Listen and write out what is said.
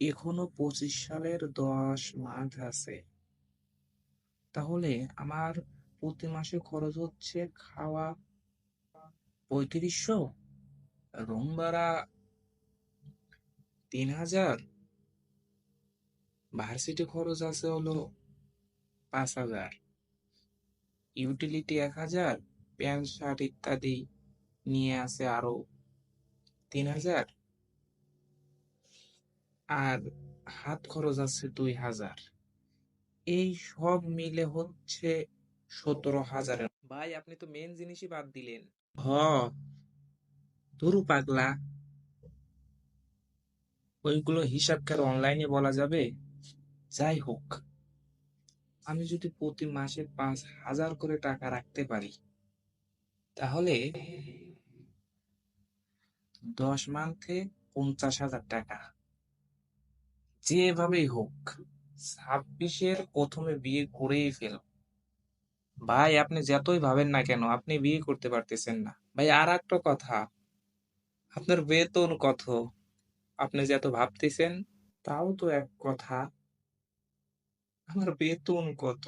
এখনও পঁচিশ সালের দশ মাস আছে। তাহলে আমার প্রতি মাসে খরচ হচ্ছে খাওয়া পঁয়ত্রিশশো, রুম ভাড়া তিন হাজার ভার্সিটি খরচ আছে হলো পাঁচ হাজার ইউটিলিটি এক হাজার, প্যান্ট, শার্ট ইত্যাদি নিয়ে আছে আরও তিন হাজার। আর হাত খরচ আছে দুই হাজার। এই সব মিলে হচ্ছে সতেরো হাজার ভাই, আপনি তো মেন জিনিসই বাদ দিলেন। হ ধরু পাগলা। ওইগুলো হিসাব কি আর অনলাইনে বলা যাবে? যাই হোক, আমি যদি প্রতি মাসে পাঁচ হাজার করে টাকা রাখতে পারি, তাহলে দশ মান্থে পঞ্চাশ হাজার টাকা। যেভাবেই হোক, ছাব্বিশের প্রথমে বিয়ে করেই ফেল। ভাই, আপনি যতই ভাবেন না কেন, আপনি বিয়ে করতে পারতেছেন না। ভাই আর একটা কথা, আপনার বেতন কত? আপনি যত ভাবতেছেন, তাও তো এক কথা, আমার বেতন কত?